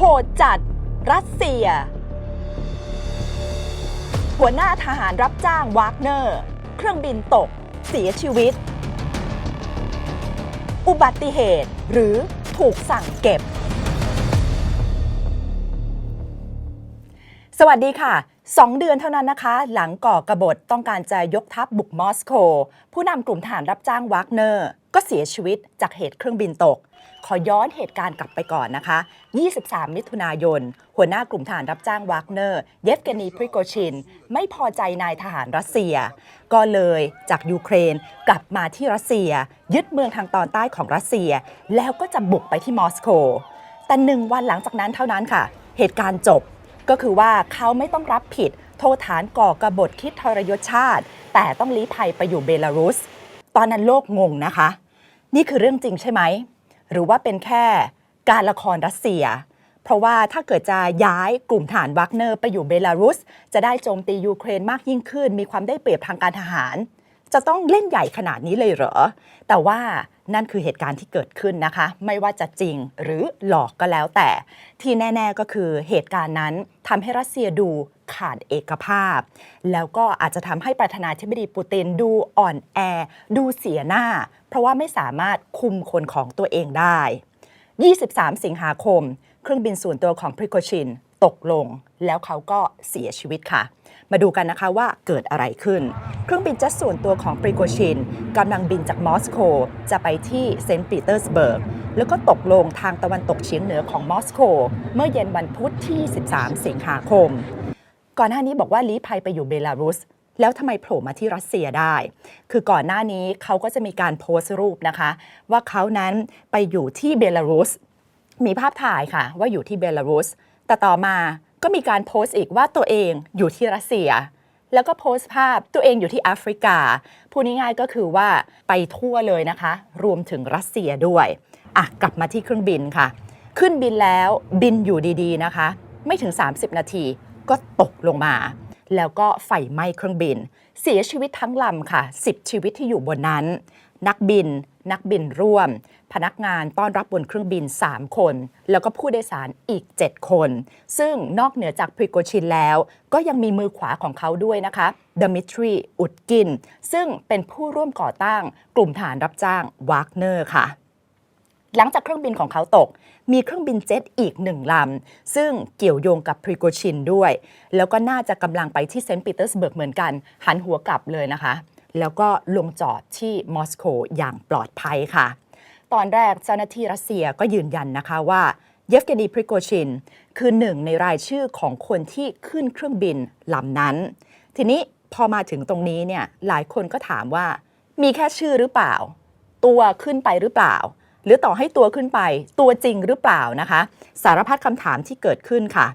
โหดจัด รัสเซีย หัวหน้าทหารรับจ้างวากเนอร์ เครื่องบินตก เสียชีวิต อุบัติเหตุหรือถูกสั่งเก็บ สวัสดีค่ะ 2 เดือนเท่านั้นนะคะ หลังก่อกบฏต้องการจะยกทัพบุกมอสโก ผู้นำกลุ่มทหารรับจ้างวากเนอร์ ก็เสียชีวิตจากเหตุเครื่องบินตก ขอย้อนเหตุการณ์กลับไปก่อนนะคะ 23 มิถุนายน หัวหน้ากลุ่มทหารรับจ้างวากเนอร์ เยฟเกนีพริโกชิน ไม่พอใจนายทหารรัสเซีย ก็เลยจากยูเครนกลับมาที่รัสเซีย ยึดเมืองทางตอนใต้ของรัสเซีย แล้วก็จะบุกไปที่มอสโก แต่หนึ่งวันหลังจากนั้นเท่านั้นค่ะ เหตุการณ์จบ ก็คือว่าเขาไม่ต้องรับผิดโทษฐานก่อกบฏคิดทรยศชาติ แต่ต้องลี้ภัยไปอยู่เบลารุส ตอนนั้นโลกงงนะคะ นี่คือเรื่องจริงใช่ไหม หรือว่าเป็นแค่การละครรัสเซีย เพราะว่าถ้าเกิดจะย้ายกลุ่มฐานวักเนอร์ไปอยู่เบลารุส จะได้โจมตียูเครนมากยิ่งขึ้น มีความได้เปรียบทางการทหาร จะต้องเล่นใหญ่ขนาดนี้เลยเหรอ แต่ว่า นั่นคือเหตุการณ์ที่เกิดขึ้นนะคะ ไม่ว่าจะจริงหรือหลอกก็แล้วแต่ ที่แน่ ๆก็คือเหตุการณ์นั้นทำให้รัสเซียดูขาดเอกภาพ แล้วก็อาจจะทำให้ประธานาธิบดีปูตินดูอ่อนแอ ดูเสียหน้า เพราะว่าไม่สามารถคุมคนของตัวเองได้ 23 สิงหาคม เครื่องบินส่วนตัวของพริโกชินตกลง แล้วเขาก็เสียชีวิตค่ะ มาดูกันนะคะว่าเกิดอะไรขึ้น เครื่องบินเจ็ตส่วนตัวของปริโกชินกำลังบินจากมอสโกจะไปที่เซนต์ปีเตอร์สเบิร์กแล้วก็ตกลงทางตะวันตกเฉียงเหนือของมอสโก เมื่อเย็นวันพุธที่ 13 สิงหาคม ก่อนหน้านี้บอกว่าลี้ภัยไปอยู่เบลารุสแล้วทำไมโผล่มาที่รัสเซียได้ คือก่อนหน้านี้เขาก็จะมีการโพสต์รูปนะคะ ว่าเขานั้นไปอยู่ที่เบลารุส มีภาพถ่ายค่ะว่าอยู่ที่เบลารุส แต่ต่อมา ก็มีการโพสต์อีกว่าตัวเองอยู่ที่รัสเซีย แล้วก็โพสต์ภาพตัวเองอยู่ที่แอฟริกา พูดง่ายๆก็คือว่าไปทั่วเลยนะคะ รวมถึงรัสเซียด้วยอะกลับมาที่เครื่องบินค่ะ ขึ้นบินแล้วบินอยู่ดีๆนะคะ ไม่ถึง 30 นาทีก็ตกลงมา แล้วก็ไฟไหม้เครื่องบิน เสียชีวิตทั้งลำค่ะ 10 ชีวิตที่อยู่บนนั้น นักบิน นักบินร่วม พนักงานต้อนรับบนเครื่องบิน 3 คน แล้วก็ผู้โดยสารอีก 7 คน ซึ่งนอกเหนือจากพริโกชินแล้ว ก็ยังมีมือขวาของเขาด้วยนะคะดมิทรีอุดกิน ซึ่งเป็นผู้ร่วมก่อตั้งกลุ่มฐานรับจ้างวากเนอร์ค่ะหลังจากเครื่องบินของเขาตก มีเครื่องบินเจ็ตอีกหนึ่งลำ ซึ่งเกี่ยวโยงกับพริโกชินด้วย แล้วก็น่าจะกำลังไปที่เซนต์ปีเตอร์สเบิร์กเหมือนกัน หันหัวกลับเลยนะคะ แล้วก็ลงจอดที่มอสโกอย่างปลอดภัยค่ะ ตอนแรกเจ้าหน้าที่รัสเซียก็ยืนยันนะคะว่าเยฟเกนีพริโกชิน คือหนึ่งในรายชื่อของคนที่ขึ้นเครื่องบินลำนั้น ทีนี้พอมาถึงตรงนี้เนี่ยหลายคนก็ถามว่า มีแค่ชื่อหรือเปล่า ตัวขึ้นไปหรือเปล่า หรือต่อให้ตัวขึ้นไป ตัวจริงหรือเปล่านะคะ สารพัดคำถามที่เกิดขึ้นค่ะ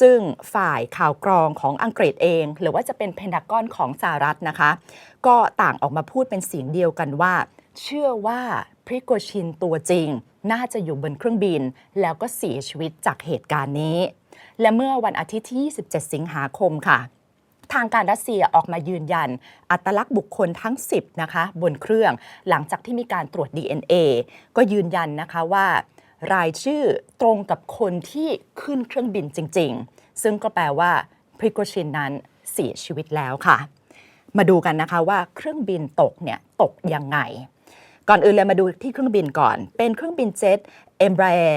ซึ่งฝ่ายข่าวกรองของอังกฤษเอง หรือว่าจะเป็นเพนทากอนของสหรัฐนะคะ ก็ต่างออกมาพูดเป็นเสียงเดียวกันว่า เชื่อว่าพริโกชินตัวจริง น่าจะอยู่บนเครื่องบิน แล้วก็เสียชีวิตจากเหตุการณ์นี้ และเมื่อวันอาทิตย์ที่ 27 สิงหาคมค่ะ ทางการรัสเซียออกมายืนยัน อัตลักษณ์บุคคลทั้ง 10 นะคะ บนเครื่องหลังจากที่มีการตรวจ DNA ก็ยืนยันนะคะว่ารายชื่อตรงกับคนที่ขึ้นเครื่องบินจริง ๆ ซึ่งก็แปลว่าพริโกชินนั้นเสียชีวิตแล้วค่ะ มาดูกันนะคะว่าเครื่องบินตกเนี่ยตกยังไง ก่อนอื่นเลยมาดูที่เครื่องบินก่อน เป็นเครื่องบินเจ็ต Embraer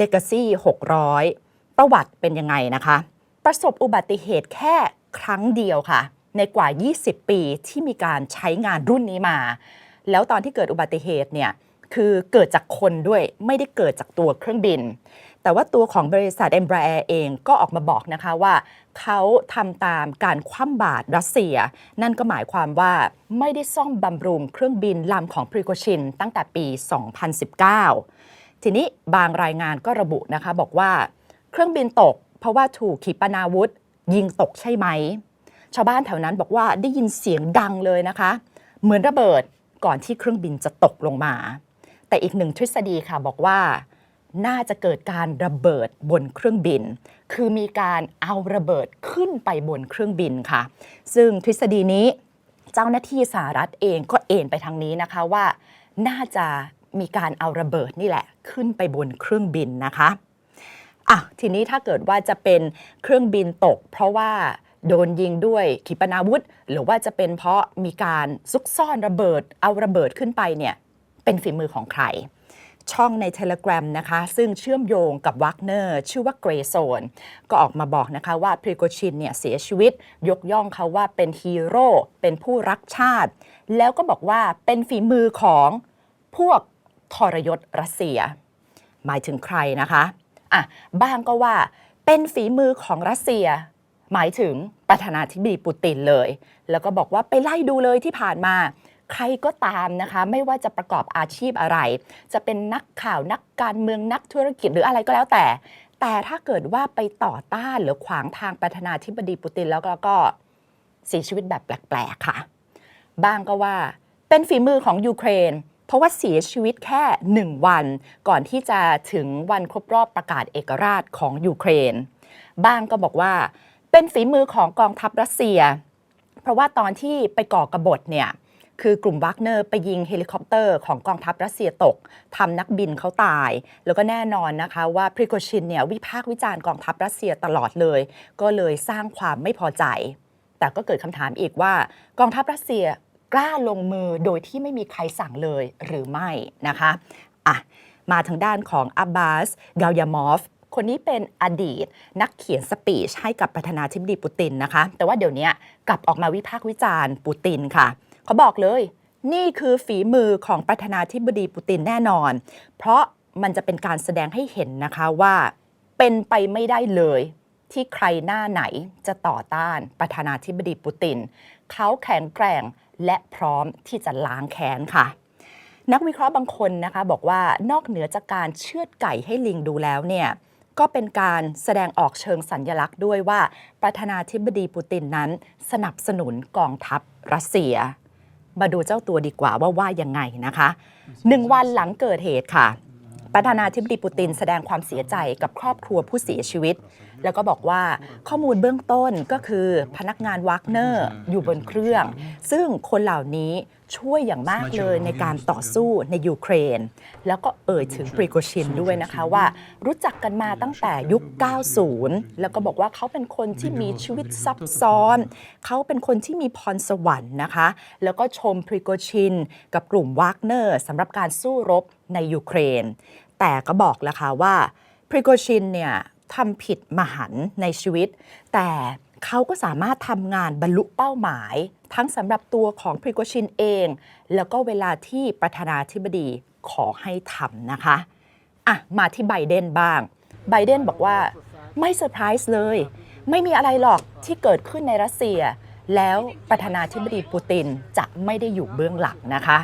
Legacy 600ประวัติเป็นยังไงนะคะ ประสบอุบัติเหตุแค่ รั้งเดียวค่ะ ในกว่า 20 ปีที่มีการใช้งานรุ่นนี้มา แล้วตอนที่เกิดอุบัติเหตุเนี่ยคือเกิดจากคนด้วยไม่ได้เกิดจากตัวเครื่องบิน แต่ว่าตัวของบริษัท Embraer เองก็ออกมาบอกนะคะว่า เขาทำตามการคว่ำบาตรรัสเซีย นั่นก็หมายความว่าไม่ได้ซ่อมบำรุงเครื่องบินลำของพริโกชินตั้งแต่ปี 2019 ทีนี้บางรายงานก็ระบุนะคะบอกว่า เครื่องบินตกเพราะว่าถูกขีปนาวุธ ยิงตกใช่ไหม ชาวบ้านแถวนั้นบอกว่าได้ยินเสียงดังเลยนะคะ เหมือนระเบิดก่อนที่เครื่องบินจะตกลงมา แต่อีกหนึ่งทฤษฎีค่ะบอกว่าน่าจะเกิดการระเบิดบนเครื่องบิน คือมีการเอาระเบิดขึ้นไปบนเครื่องบินค่ะ ซึ่งทฤษฎีนี้เจ้าหน้าที่สหรัฐเองก็เอ็นไปทางนี้นะคะว่า น่าจะมีการเอาระเบิดนี่แหละ ขึ้นไปบนเครื่องบินนะคะ อะทีนี้ถ้าเกิดว่าจะเป็นเครื่องบินตก เพราะว่าโดนยิงด้วยขีปนาวุธ หรือว่าจะเป็นเพราะมีการซุกซ่อนระเบิดเอาระเบิดขึ้นไปเนี่ยเป็นฝีมือของใคร ช่องใน Telegram นะคะ ซึ่งเชื่อมโยงกับวักเนอร์ชื่อว่า Grey Zone ก็ออกมาบอกนะคะว่าพริโกชินเนี่ยเสียชีวิต ยกย่องเขาว่าเป็นฮีโร่เป็นผู้รักชาติ แล้วก็บอกว่าเป็นฝีมือของพวกทรยศรัสเซีย หมายถึงใครนะคะ อะบ้างก็ว่าเป็นฝีมือของรัสเซีย หมายถึงประธานาธิบดีปูตินเลย แล้วก็บอกว่าไปไล่ดูเลยที่ผ่านมา ใครก็ตามนะคะ ไม่ว่าจะประกอบอาชีพอะไร จะเป็นนักข่าวนักการเมืองนักธุรกิจหรืออะไรก็แล้วแต่ แต่ถ้าเกิดว่าไปต่อต้านหรือขวางทางประธานาธิบดีปูตินแล้วก็ก็เสียชีวิตแบบแปลกๆค่ะ บ้างก็ว่าเป็นฝีมือของยูเครน เพราะว่าเสียชีวิตแค่ 1 วัน ก่อนที่จะถึงวันครบรอบประกาศเอกราชของยูเครน บ้างก็บอกว่า เป็นฝีมือของกองทัพรัสเซีย เพราะว่าตอนที่ไปก่อกบฏเนี่ยคือกลุ่มวักเนอร์ไปยิงเฮลิคอปเตอร์ของกองทัพรัสเซียตกทำนักบินเขาตาย แล้วก็แน่นอนนะคะว่าพริโกชินเนี่ยวิพากษ์วิจารณ์กองทัพรัสเซียตลอดเลย ก็เลยสร้างความไม่พอใจ แต่ก็เกิดคำถามอีกว่ากองทัพรัสเซีย กล้าลงมือโดยที่ไม่มีใครสั่งเลยหรือไม่นะคะอะมาทางด้านของอับบาสกาลยามอฟคนนี้เป็นอดีตนักเขียนสปีชให้กับประธานาธิบดีปูตินนะคะ แต่ว่าเดี๋ยวนี้กลับออกมาวิพากษ์วิจารณ์ปูตินค่ะ เขาบอกเลย นี่คือฝีมือของประธานาธิบดีปูตินแน่นอน เพราะมันจะเป็นการแสดงให้เห็นนะคะว่า เป็นไปไม่ได้เลยที่ใครหน้าไหนจะต่อต้านประธานาธิบดีปูติน เขาแข็งแกร่ง และพร้อมที่จะล้างแค้นค่ะ นักวิเคราะห์บางคนนะคะบอกว่านอกเหนือจากการเชือดไก่ให้ลิงดูแล้วเนี่ยก็เป็นการแสดงออกเชิงสัญญลักษณ์ด้วยว่า ประธานาธิบดีปูตินนั้น สนับสนุนกองทัพรัสเซีย มาดูเจ้าตัวดีกว่าว่าว่ายังไงนะคะหนึ่งวันหลังเกิดเหตุค่ะ ประธานาธิบดีปูตินแสดงความเสียใจกับครอบครัวผู้เสียชีวิต แล้วก็บอกว่าข้อมูลเบื้องต้นก็คือพนักงานวักเนอร์อยู่บนเครื่อง ซึ่งคนเหล่านี้ช่วยอย่างมากเลยในการต่อสู้ในยูเครน แล้วก็เอ่ยถึงปริโกชินด้วยนะคะว่า รู้จักกันมาตั้งแต่ยุค 90 แล้วก็บอกว่าเขาเป็นคนที่มีชีวิตซับซ้อน เขาเป็นคนที่มีพรสวรรค์นะคะ แล้วก็ชมปริโกชิน กับกลุ่มวากเนอร์สำหรับการสู้รบในยูเครน แต่ก็บอกแล้วค่ะว่าพริโกชินเนี่ย ทำผิดมหันต์ในชีวิต แต่เขาก็สามารถทำงานบรรลุเป้าหมาย ทั้งสำหรับตัวของพริโกชินเอง แล้วก็เวลาที่ประธานาธิบดีขอให้ทำนะคะอะมาที่ไบเดนบ้าง ไบเดนบอกว่าไม่เซอร์ไพรส์เลย ไม่มีอะไรหรอกที่เกิดขึ้นในรัสเซีย แล้วประธานาธิบดีปูตินจะไม่ได้อยู่เบื้องหลังนะคะ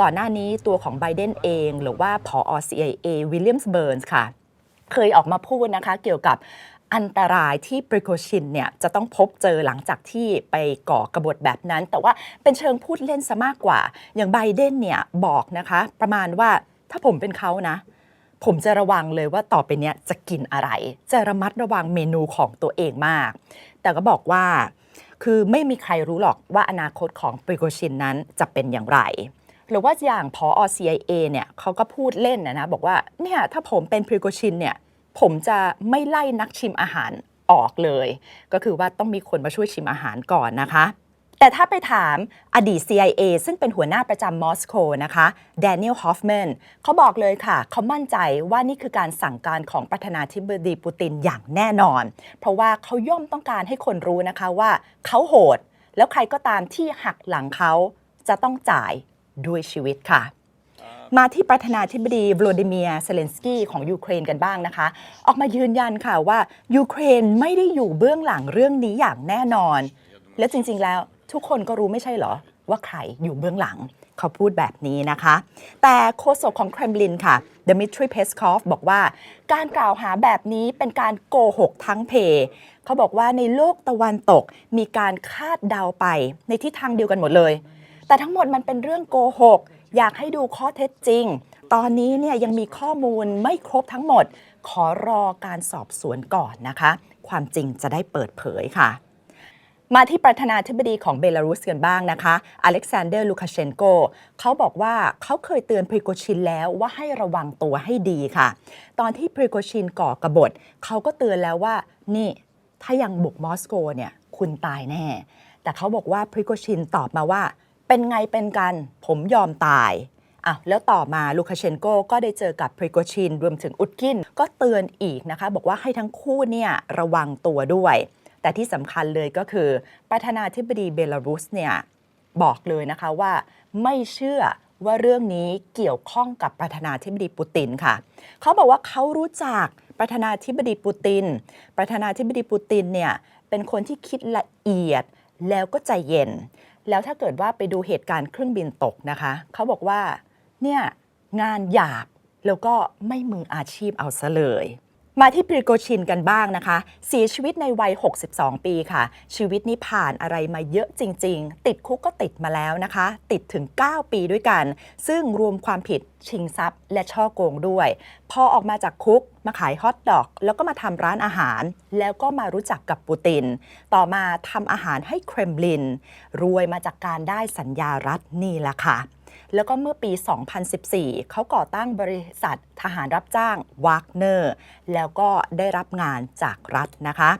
ก่อนหน้านี้ตัวของไบเดนเอง หรือว่าผอ CIA วิลเลียมส์เบิร์นส์ค่ะ เคยออกมาพูดนะคะ เกี่ยวกับอันตรายที่ปริโคชินเนี่ยจะต้องพบเจอหลังจากที่ไปก่อกระบฏแบบนั้น แต่ว่าเป็นเชิงพูดเล่นซะมากกว่า อย่างไบเดนเนี่ยบอกนะคะ ประมาณว่าถ้าผมเป็นเขานะ ผมจะระวังเลยว่าต่อไปเนี้ยจะกินอะไร จะระมัดระวังเมนูของตัวเองมาก แต่ก็บอกว่าคือไม่มีใครรู้หรอกว่าอนาคตของปริโกชินนั้นจะเป็นอย่างไร หรือว่าอย่างพอ CIA เนี่ยเขาก็พูดเล่นนะนะบอกว่าเนี่ยถ้าผมเป็นพริโกชินเนี่ยผมจะไม่ไล่นักชิมอาหารออกเลย ก็คือว่าต้องมีคนมาช่วยชิมอาหารก่อนนะคะ แต่ถ้าไปถามอดีต CIA ซึ่งเป็นหัวหน้าประจำมอสโกนะคะแดเนียลฮอฟแมนเขาบอกเลยค่ะเขามั่นใจว่านี่คือการสั่งการของประธานาธิบดีปูตินอย่างแน่นอน เพราะว่าเขาย่อมต้องการให้คนรู้นะคะว่าเขาโหด แล้วใครก็ตามที่หักหลังเขาจะต้องจ่าย ด้วยชีวิตค่ะ มาที่ประธานาธิบดีวโลดิเมียร์เซเลนสกี้ของยูเครนกันบ้างนะคะ ออกมายืนยันค่ะว่ายูเครนไม่ได้อยู่เบื้องหลังเรื่องนี้อย่างแน่นอน และจริง ๆ แล้วทุกคนก็รู้ไม่ใช่เหรอ ว่าใครอยู่เบื้องหลังเขาพูดแบบนี้นะคะ แต่โฆษกของเครมลินค่ะดมิทรีเพสคอฟบอกว่า การกล่าวหาแบบนี้เป็นการโกหกทั้งเพ เขาบอกว่าในโลกตะวันตกมีการคาดเดาไปในทิศทางเดียวกันหมดเลย แต่ทั้งหมดมันเป็นเรื่องโกหก อยากให้ดูข้อเท็จจริง ตอนนี้เนี่ยยังมีข้อมูลไม่ครบทั้งหมด ขอรอการสอบสวนก่อนนะคะ ความจริงจะได้เปิดเผยค่ะมาที่ประธานาธิบดีของเบลารุสกันบ้างนะคะ อเล็กซานเดอร์ ลูคาเชนโก เขาบอกว่าเขาเคยเตือนพริโกชินแล้วว่าให้ระวังตัวให้ดีค่ะ ตอนที่พริโกชินก่อกบฏ เขาก็เตือนแล้วว่า นี่ ถ้ายังบุกมอสโกเนี่ย คุณตายแน่ แต่เขาบอกว่าพริโกชินตอบมาว่า เป็นไงเป็นกัน ผมยอมตายอะแล้วต่อมาลูคาเชนโกก็ได้เจอกับพริโกชินรวมถึงอุดกินก็เตือนอีกนะคะ บอกว่าให้ทั้งคู่เนี่ยระวังตัวด้วย แต่ที่สำคัญเลยก็คือ ประธานาธิบดีเบลารุสเนี่ยบอกเลยนะคะว่าไม่เชื่อว่าเรื่องนี้เกี่ยวข้องกับประธานาธิบดีปูตินค่ะ เขาบอกว่าเขารู้จักประธานาธิบดีปูติน ประธานาธิบดีปูตินเนี่ยเป็นคนที่คิดละเอียดแล้วก็ใจเย็น แล้วถ้าเกิดว่าไปดูเหตุการณ์เครื่องบินตกนะคะ เขาบอกว่าเนี่ยงานหยาบแล้วก็ไม่มืออาชีพเอาซะเลย มาที่ปริโกชินกันบ้างนะคะ เสียชีวิตในวัย 62 ปีค่ะ ชีวิตนี้ผ่านอะไรมาเยอะจริง ๆ ติดคุกก็ติดมาแล้วนะคะ ติดถึง 9 ปีด้วยกัน ซึ่งรวมความผิดชิงทรัพย์ และช่อโกงด้วย พอออกมาจากคุกมาขายฮอทดอก แล้วก็มาทำร้านอาหาร แล้วก็มารู้จักกับปูติน ต่อมาทำอาหารให้เครมลิน รวยมาจากการได้สัญญารัฐนี่แหละค่ะ แล้วก็เมื่อปี 2014 เขาก่อตั้งบริษัททหารรับจ้างวากเนอร์แล้วก็ได้รับงานจากรัฐนะคะ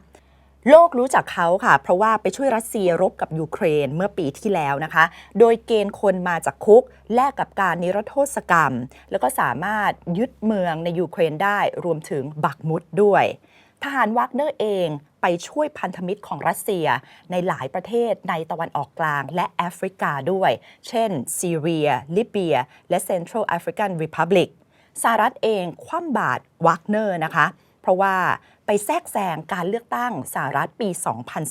โลกรู้จักเขาค่ะ เพราะว่าไปช่วยรัสเซียรบกับยูเครนเมื่อปีที่แล้วนะคะ โดยเกณฑ์คนมาจากคุก แลกกับการนิรโทษกรรม แล้วก็สามารถยึดเมืองในยูเครนได้รวมถึงบักมุดด้วย ทหารวากเนอร์เอง ไปช่วยพันธมิตรของรัสเซีย ในหลายประเทศในตะวันออกกลางและแอฟริกาด้วย เช่น ซีเรีย ลิเบีย และ Central African Republic สหรัฐเองคว่ำบาตรวากเนอร์นะคะ เพราะว่าไปแทรกแซงการเลือกตั้งสหรัฐปี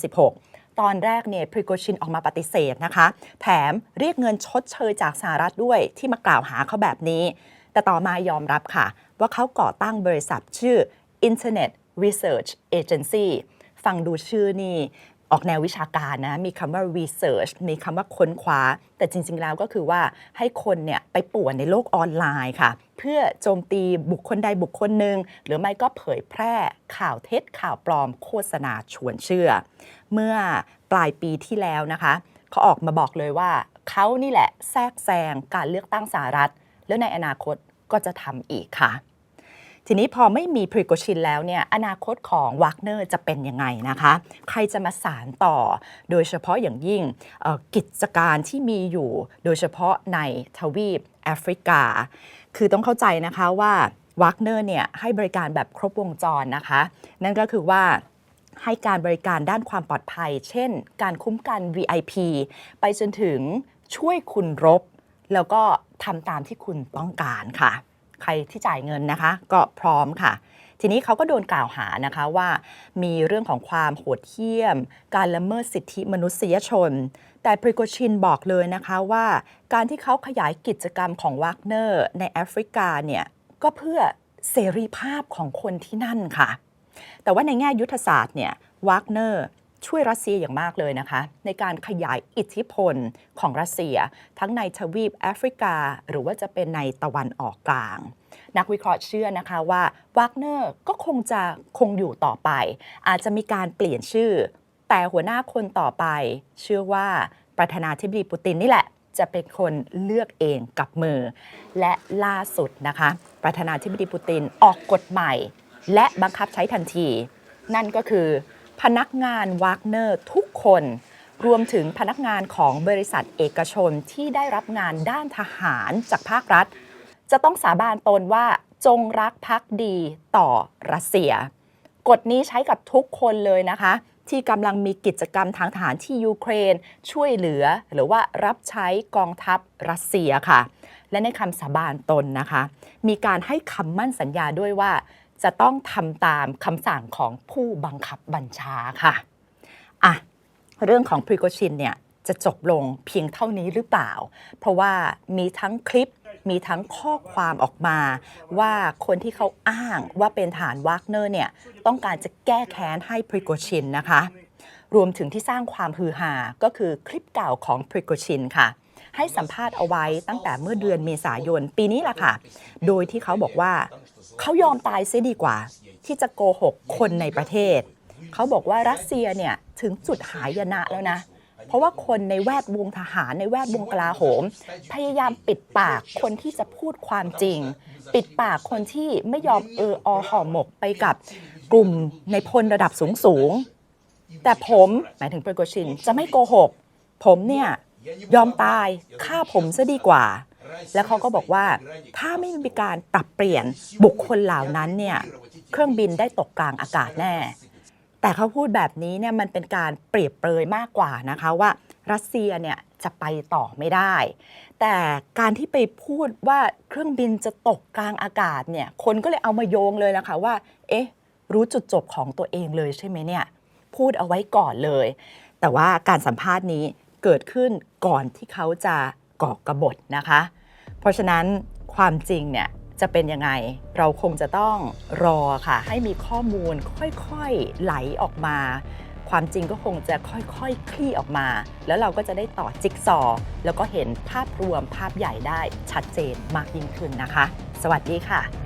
2016 ตอนแรกเนี่ยพริโกชินออกมาปฏิเสธนะคะ แถมเรียกเงินชดเชยจากสหรัฐด้วยที่มากล่าวหาเขาแบบนี้ แต่ต่อมายอมรับค่ะ ว่าเขาก่อตั้งบริษัทชื่อ Internet Research Agency ฟังดูชื่อนี่ออกแนววิชาการนะ มีคำว่า research มีคำว่าค้นคว้า แต่จริง ๆ แล้วก็คือว่าให้คนเนี่ยไปป่วนในโลกออนไลน์ค่ะ เพื่อโจมตีบุคคลใดบุคคลหนึ่ง หรือไม่ก็เผยแพร่ข่าวเท็จข่าวปลอมโฆษณาชวนเชื่อ เมื่อปลายปีที่แล้วนะคะเขาออกมาบอกเลยว่าเขานี่แหละแทรกแซงการเลือกตั้งสหรัฐ แล้วในอนาคตก็จะทำอีกค่ะ ทีนี้พอไม่มีพริโกชินแล้วเนี่ยอนาคตของวากเนอร์จะเป็นยังไงนะคะ ใครจะมาสารต่อ โดยเฉพาะอย่างยิ่งกิจการที่มีอยู่ โดยเฉพาะในทวีปแอฟริกา คือต้องเข้าใจนะคะว่าวากเนอร์เนี่ยให้บริการแบบครบวงจรนะคะ นั่นก็คือว่าให้การบริการด้านความปลอดภัย เช่น การคุ้มกัน VIP ไปจนถึงช่วยคุณรบ แล้วก็ทำตามที่คุณต้องการค่ะ ใครที่จ่ายเงินนะคะ ก็พร้อมค่ะ ทีนี้เขาก็โดนกล่าวหานะคะว่ามีเรื่องของความโหดเหี้ยม การละเมิดสิทธิมนุษยชน แต่พริโกชินบอกเลยนะคะว่า การที่เขาขยายกิจกรรมของวากเนอร์ในแอฟริกาเนี่ยก็เพื่อเสรีภาพของคนที่นั่นค่ะ แต่ว่าในแง่ยุทธศาสตร์เนี่ยวากเนอร์ ช่วยรัสเซียอย่างมากเลยนะคะ ในการขยายอิทธิพลของรัสเซีย ทั้งในทวีปแอฟริกา หรือว่าจะเป็นในตะวันออกกลาง นักวิเคราะห์เชื่อนะคะว่าวากเนอร์ก็คงจะคงอยู่ต่อไป อาจจะมีการเปลี่ยนชื่อ แต่หัวหน้าคนต่อไป เชื่อว่าประธานาธิบดีปูตินนี่แหละจะเป็นคนเลือกเองกับมือ และล่าสุดนะคะ ประธานาธิบดีปูตินออกกฎใหม่ และบังคับใช้ทันที นั่นก็คือ พนักงานวากเนอร์ทุกคน รวมถึงพนักงานของบริษัทเอกชนที่ได้รับงานด้านทหารจากภาครัฐ จะต้องสาบานตนว่าจงรักภักดีต่อรัสเซีย กฎนี้ใช้กับทุกคนเลยนะคะ ที่กำลังมีกิจกรรมทางทหารที่ยูเครน ช่วยเหลือหรือว่ารับใช้กองทัพรัสเซียค่ะ และในคำสาบานตนนะคะ มีการให้คำมั่นสัญญาด้วยว่า จะต้องทำตามคำสั่งของผู้บังคับบัญชาค่ะอะเรื่องของพริโกชินเนี่ยจะจบลงเพียงเท่านี้หรือเปล่า เพราะว่ามีทั้งคลิปมีทั้งข้อความออกมา ว่าคนที่เขาอ้างว่าเป็นฐานวากเนอร์เนี่ยต้องการจะแก้แค้นให้พริโกชินนะคะ รวมถึงที่สร้างความฮือฮาก็คือคลิปเก่าของพริโกชินค่ะ ให้สัมภาษณ์เอาไว้ตั้งแต่เมื่อเดือนเมษายนปีนี้แหละค่ะ โดยที่เขาบอกว่า เขายอมตายเสียดีกว่า ที่จะโกหกคนในประเทศ เขาบอกว่ารัสเซียเนี่ยถึงจุดหายนะแล้วนะ เพราะว่าคนในแวดวงทหารในแวดวงกลาโหม พยายามปิดปากคนที่จะพูดความจริง ปิดปากคนที่ไม่ยอมเอออห่อหมกไปกับกลุ่มในพลระดับสูงสูงแต่ผมหมายถึงเปรโกชินจะไม่โกหก ผมเนี่ย ยอมตายฆ่าผมซะดีกว่า แล้วเขาก็บอกว่าถ้าไม่มีการปรับเปลี่ยนบุคคลเหล่านั้นเนี่ยเครื่องบินได้ตกกลางอากาศแน่ แต่เขาพูดแบบนี้เนี่ยมันเป็นการเปรียบเปรยมากกว่านะคะว่ารัสเซียเนี่ยจะไปต่อไม่ได้ แต่การที่ไปพูดว่าเครื่องบินจะตกกลางอากาศเนี่ยคนก็เลยเอามาโยงเลยนะคะว่า เอ๊ะ รู้จุดจบของตัวเองเลยใช่ไหมเนี่ย พูดเอาไว้ก่อนเลย แต่ว่าการสัมภาษณ์นี้ เกิดขึ้นก่อนที่เขาจะก่อกระบฏนะคะ เพราะฉะนั้นความจริงเนี่ยจะเป็นยังไง เราคงจะต้องรอค่ะ ให้มีข้อมูลค่อยๆไหลออกมา ความจริงก็คงจะค่อยๆคลี่ออกมา แล้วเราก็จะได้ต่อจิ๊กซอ แล้วก็เห็นภาพรวมภาพใหญ่ได้ชัดเจนมากยิ่งขึ้นนะคะ สวัสดีค่ะ